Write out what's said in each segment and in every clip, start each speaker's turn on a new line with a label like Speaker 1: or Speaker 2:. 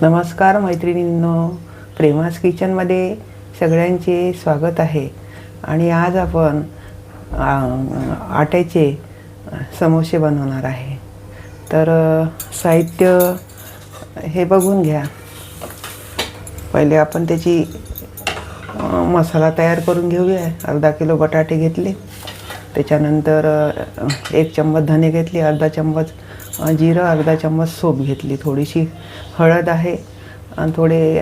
Speaker 1: नमस्कार मैत्रिणींनो. प्रेमास किचनमध्ये सगळ्यांचे स्वागत आहे. आणि आज आपण आट्याचे समोसे बनवणार आहे. तर साहित्य हे बघून घ्या. पहिले आपण त्याची मसाला तयार करून घेऊया. अर्धा किलो बटाटे घेतले. त्याच्यानंतर एक चम्मच धने घेतले अर्धा चम्मच जिरं अर्धा चम्मच सोप घेतली. थोडीशी हळद आहे आणि थोडे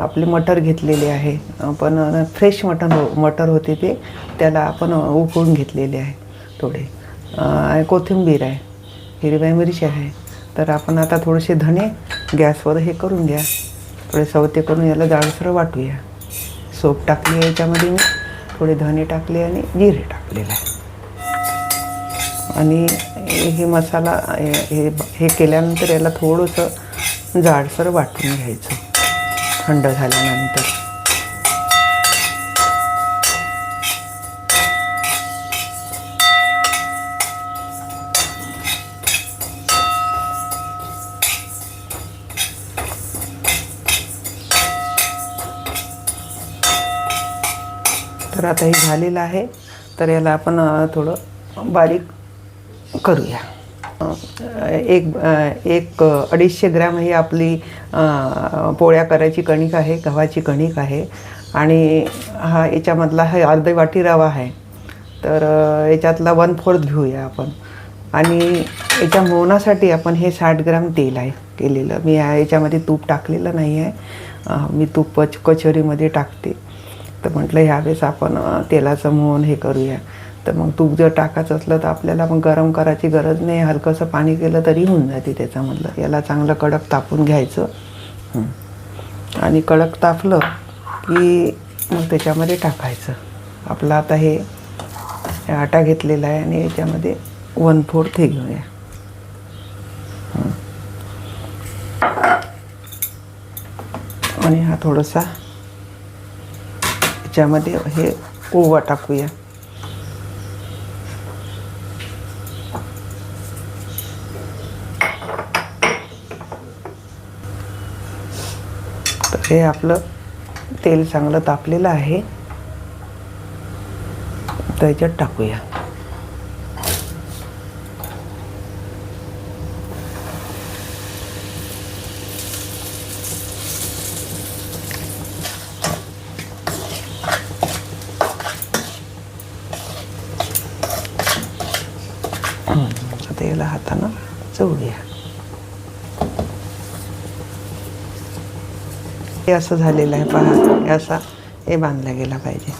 Speaker 1: आपले मटर घेतलेले आहे. पण फ्रेश मटन हो मटर होते ते त्याला आपण उकळून घेतलेले आहे थोडे. आणि कोथिंबीर आहे. हिरव्या मिरची आहे. तर आपण आता थोडेसे धने गॅसवर हे करून घ्या. थोडे सवते करून याला जाडसर वाटूया. सोप टाकली याच्यामध्ये मी. थोडे धने टाकले आणि जिरे टाकलेलं आहे. आणि हे मसाला हे हे केल्यानंतर याला थोडंसं जाडसर वाटून घ्यायचं थंड झाल्यानंतर. तर आता हे झालेलं आहे. तर याला आपण थोडं बारीक करूया. एक एक अडीचशे ग्रॅम ही आपली पोळ्या करायची कणिक आहे गव्हाची कणिक आहे. आणि हा याच्यामधला हा अर्धी वाटी रवा आहे. तर याच्यातला वन फोर्थ घेऊया आपण. आणि याच्या मोहनासाठी आपण हे साठ ग्राम तेल आहे केलेलं. मी याच्यामध्ये तूप टाकलेलं नाही आहे. मी तूप कच कचोरीमध्ये टाकते. तर म्हटलं ह्यावेळेस आपण तेलाचं मोहन हे करूया. तर मग तूप जर टाकायचं असलं तर आपल्याला मग गरम करायची गरज नाही. हलकंसं पाणी केलं तरी होऊन जाते त्याच्यामधलं. याला चांगलं कडक तापून घ्यायचं. आणि कडक तापलं की मग त्याच्यामध्ये टाकायचं. आपलं आता हे आटा घेतलेला आहे आणि याच्यामध्ये वन फोर्थ हे घेऊया. आणि हा थोडासा याच्यामध्ये हे ओवा टाकूया. हे आपलं तेल चांगलं तापलेलं आहे. त्याच्यात टाकूया. आता याला हातानं हे असं झालेलं आहे पहा. असा हे बांधला गेला पाहिजे.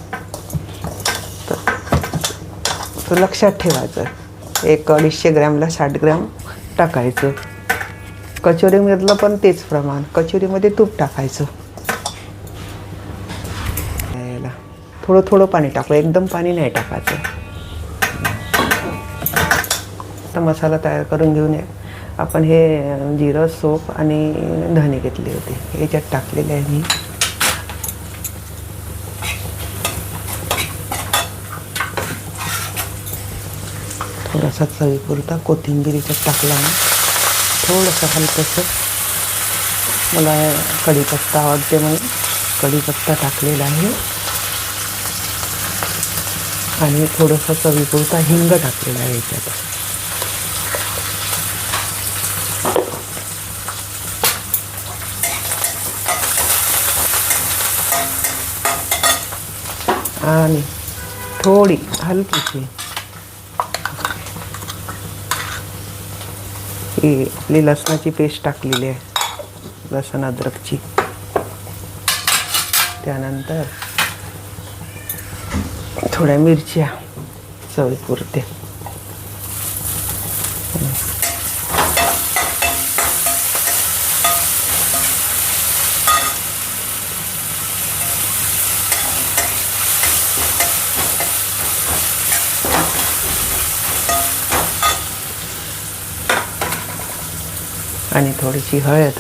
Speaker 1: तर तो लक्षात ठेवायचं. एक अडीचशे ग्रॅमला साठ ग्रॅम टाकायचं. कचोरीमधलं पण तेच प्रमाण. कचोरीमध्ये तूप टाकायचं. थोडं थोडं पाणी टाकू. एकदम पाणी नाही टाकायचं. तर मसाला तयार करून घेऊन या. आपण हे जिरं सोप आणि धने घेतले होते. याच्यात टाकलेले आहे मी. थोडासा चवीपुरता कोथिंबीर याच्यात टाकला ना थोडंसं हलकंसं. मला कढीपत्ता आवडते म्हणून कढीपत्ता टाकलेला आहे. आणि थोडंसं चवीपुरता हिंग टाकलेला आहे याच्यात. आणि थोडी हलकीशी ही आपली लसणाची पेस्ट टाकलेली आहे लसण अद्रकची. त्यानंतर थोड्या मिरच्या चवीपुरते आणि थोडीशी हळद.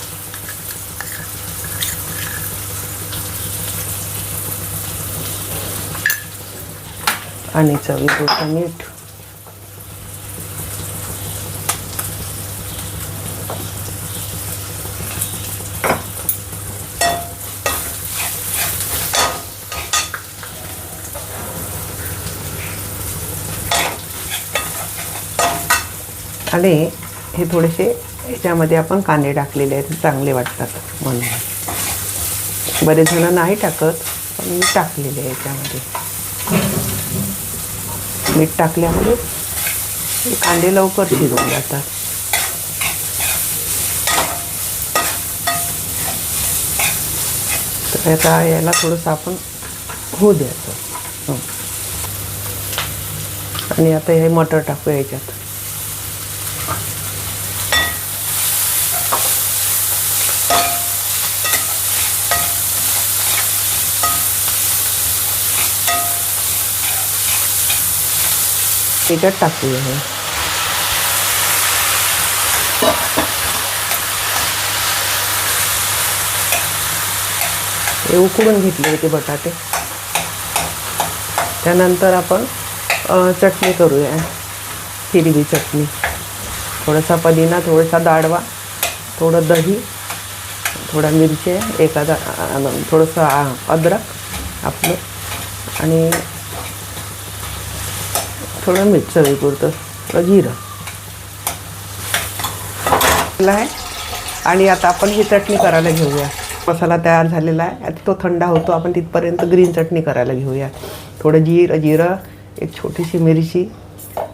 Speaker 1: आणि चवीपुरतं मीठ. आणि हे थोडेसे त्याच्यामध्ये आपण कांदे टाकलेले आहेत चांगले वाटतात म्हणून. बरेच जण नाही टाकत पण मी टाकलेले आहे याच्यामध्ये मीठ टाकल्यामुळे कांदे लवकर शिजून जातात. तर आता याला थोडंसं आपण होऊ द्यायचं. आणि आता हे मटर टाकू याच्यात. याच्यात टाकूया हे. हे उकडून घेतले होते बटाटे. त्यानंतर आपण चटणी करूया. हिरवी चटणी. थोडासा पुदिना थोडासा दाडवा थोडं दही थोडा मिरची एखादा थोडंसं अद्रक आपलं आणि थोडं मीठ चवीपुरतं थोडं जिरं. आहे. आणि आता आपण ही चटणी करायला घेऊया. मसाला तयार झालेला आहे. आता तो थंड होतो. आपण तिथपर्यंत ग्रीन चटणी करायला घेऊया. थोडं जीर जिरं एक छोटीशी मिरची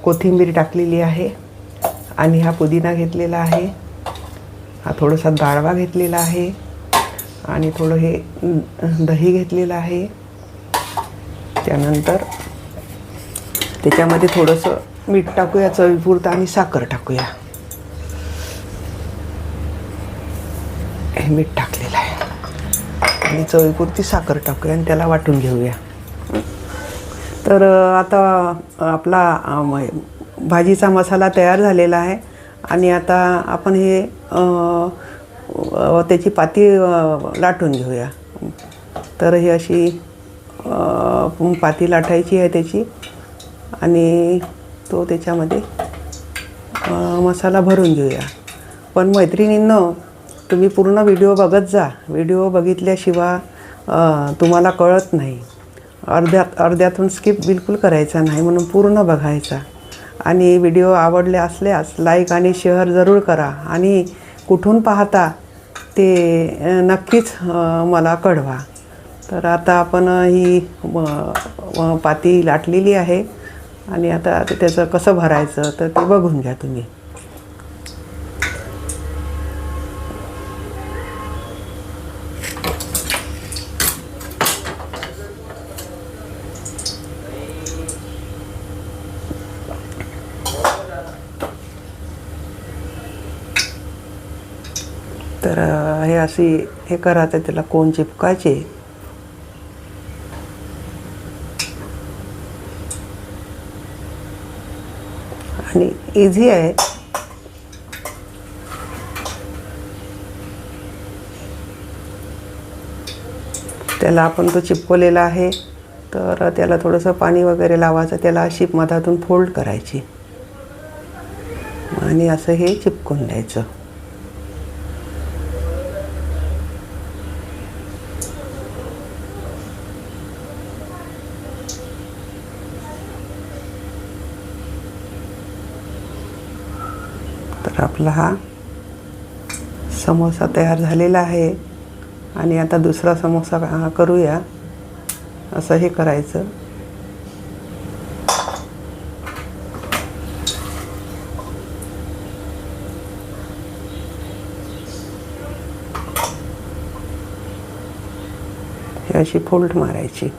Speaker 1: कोथिंबीर टाकलेली आहे. आणि हा पुदिना घेतलेला आहे. हा थोडासा डाळवा घेतलेला आहे. आणि थोडं हे दही घेतलेलं आहे. त्यानंतर त्याच्यामध्ये थोडंसं मीठ टाकूया चवीपुरतं आणि साखर टाकूया. हे मीठ टाकलेलं आहे. आणि चवीपुरती साखर टाकूया आणि त्याला वाटून घेऊया. तर आता आपला भाजीचा मसाला तयार झालेला आहे. आणि आता आपण हे त्याची पाती लाटून घेऊया. तर ही अशी पाती लाटायची आहे त्याची. आणि तो त्याच्यामध्ये मसाला भरून घेऊया. पण मैत्रिणींनं तुम्ही पूर्ण व्हिडिओ बघत जा. व्हिडिओ बघितल्याशिवाय तुम्हाला कळत नाही. अर्ध्यात अर्ध्यातून स्किप बिलकुल करायचा नाही म्हणून पूर्ण बघायचा. आणि व्हिडिओ आवडले असल्यास लाईक आणि शेअर जरूर करा. आणि कुठून पाहता ते नक्कीच मला कळवा. तर आता आपण ही पाती लाटलेली आहे. आणि आता त्याचं कसं भरायचं तर ते बघून घ्या तुम्ही. तर हे अशी हे करायचं त्याला कोण चिपकायचे आणि इझी आहे. त्याला आपण तो चिपकवलेला आहे. तर त्याला थोडंसं पाणी वगैरे लावायचं. त्याला अशी मधातून फोल्ड करायची. आणि असं हे चिपकून द्यायचं. तर आपला हा समोसा तयार झालेला आहे. आणि आता दुसरा समोसा का- करूया. असं हे करायचं. हे अशी फोल्ड मारायची.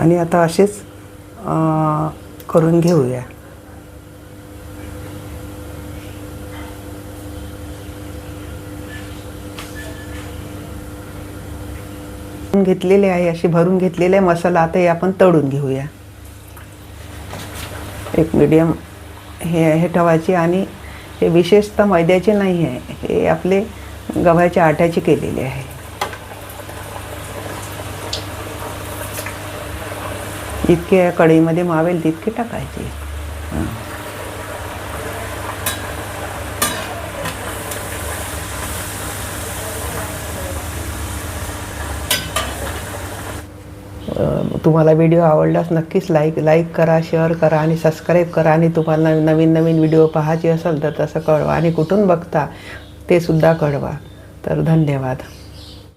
Speaker 1: आणि आता असेच करून घेऊया. घेतलेले आहे असे भरून घेतलेले आहे मसाला आता हे आपण तळून घेऊया. एक मीडियम हे हे ठेवायचे आणि हे विशेषतः मैद्याचे नाही आहे हे आपले गव्हाच्या आट्याचे केलेले आहे. जितके कढईमध्ये मावेल तितके टाकायचे. तुम्हाला व्हिडिओ आवडल्यास नक्कीच लाईक लाईक करा शेअर करा आणि सबस्क्राईब करा आणि तुम्हाला नवीन नवीन व्हिडिओ पाहायचे असेल तर तसं कळवा आणि कुठून बघता ते सुद्धा कळवा. तर धन्यवाद.